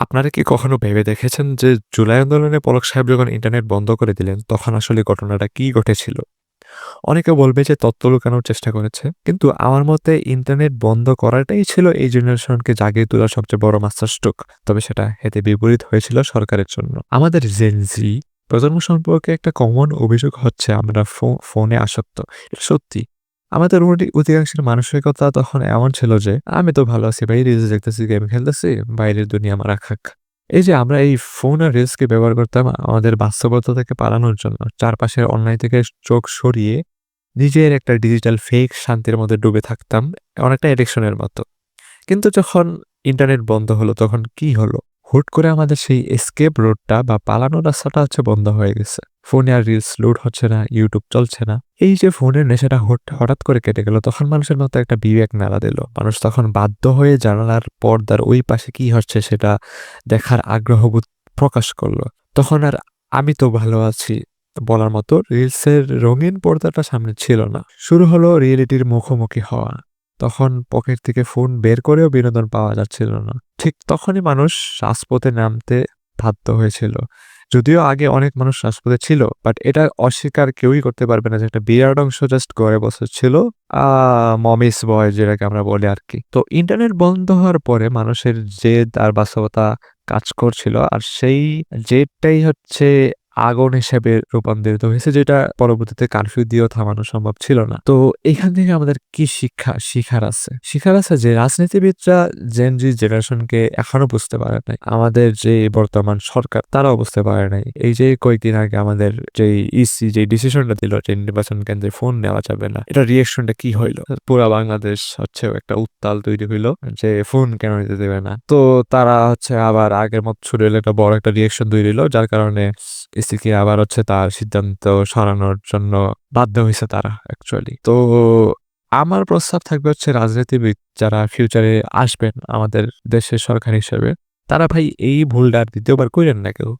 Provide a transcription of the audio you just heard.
আপনারা কি কখনো ভেবে দেখেছেন যে জুলাই আন্দোলনে পলক সাহেব যখন ইন্টারনেট বন্ধ করে দিলেন, তখন আসলে ঘটনাটা কি ঘটেছিল? অনেকে বলবে যে তত্ত্ব লুকানোর চেষ্টা করেছে। কিন্তু আমার মতে ইন্টারনেট বন্ধ করাটাই ছিল এই জেনারেশনকে জাগিয়ে তোলার সবচেয়ে বড় মাস্টার স্ট্রোক। তবে সেটা হেতে বিপরীত হয়েছিল সরকারের জন্য। আমাদের জেনজি প্রজন্ম সম্পর্কে একটা কমন অভিযোগ হচ্ছে আমরা ফোনে আসক্ত। সত্যি। আমাদের অধি অধিকাংশের মানসিকতা তখন এমন ছিল যে, "আমি তো ভালো আছি ভাই রিলস দেখতেছি, গেম খেলতেছি, বাইরের দুনিয়া মারা খাক।" এই যে আমরা এই ফোন আর রিলসকে ব্যবহার করতাম আমাদের বাস্তবতা থেকে পালানোর জন্য। চারপাশের অন্যায় থেকে চোখ সরিয়ে নিজের একটা ডিজিটাল ফেক শান্তির মধ্যে ডুবে থাকতাম। অনেকটা অ্যাডিকশন এর মতো। কিন্তু যখন ইন্টারনেট বন্ধ হলো তখন কি হলো? হুট করে আমাদের সেই এসকেপ রোডটা বা পালানোর রাস্তাটা হচ্ছে বন্ধ হয়ে গেছে। ফোনে আর রিলস লোড হচ্ছে না, ইউটিউব চলছে না। এই যে ফোনের নেশাটা হঠাৎ করে কেটে গেল তখন মানুষের মতো একটা বিবেক নাড়া দিল। মানুষ তখন বাধ্য হয়ে জানালার পর্দার ওই পাশে কি হচ্ছে সেটা দেখার আগ্রহবোধ প্রকাশ করল তখন আর "আমি তো ভালো আছি" বলার মতো রিলসের রঙিন পর্দাটা সামনে ছিল না। শুরু হলো রিয়েলিটির মুখোমুখি হওয়া। তখন পকেট থেকে ফোন বের করেও বিনোদন পাওয়া যাচ্ছিল না। ঠিক তখনই মানুষ রাজপথে নামতে বাধ্য হয়েছিল। যদিও আগে অনেক মানুষ রাজপথে ছিল, বাট এটা অস্বীকার কেউই করতে পারবে না যে একটা বিরাট অংশ জাস্ট গড়ে বছর ছিল। মমিস বয় যেটাকে আমরা বলি আর কি তো ইন্টারনেট বন্ধ হওয়ার পরে মানুষের জেদ আর বাস্তবতা কাজ করছিল। আর সেই জেদটাই হচ্ছে আগুন হিসেবে রূপান্তরিত হয়েছে, যেটা পরবর্তীতে কারফিউ দিয়েও থামানো সম্ভব ছিল না। তো এখান থেকে আমাদের কি শিক্ষা শিখার আছে? শিখার আছে যে রাজনীতিবিদরা জেন জি জেনারেশনকে এখনও বুঝতে পারে নাই। আমাদের যে বর্তমান সরকার, তারাও বুঝতে পারে নাই। এই যে কয়েকদিন আগে আমাদের যেই ইসি যে ডিসিশনটা দিল যে নির্বাচন কেন্দ্রে ফোন নেওয়া যাবে না। এটার রিঅ্যাকশনটা কি হইল? পুরা বাংলাদেশ হচ্ছে একটা উত্তাল তৈরি হইল যে ফোন কেন নিতে দেবে না? তো তারা হচ্ছে আবার আগের মত হলো একটা বড় একটা রিঅ্যাকশন তৈরি হইল, যার কারণে ইসিকে আবার হচ্ছে তার সিদ্ধান্ত সরানোর জন্য বাধ্য হয়েছে তারা অ্যাকচুয়ালি। তো আমার প্রস্তাব থাকবে হচ্ছে রাজনীতিবিদ যারা ফিউচারে আসবেন আমাদের দেশের সরকার হিসেবে, তারা ভাই এই ভুলটা আর ২য় বার কইরেন না কেউ।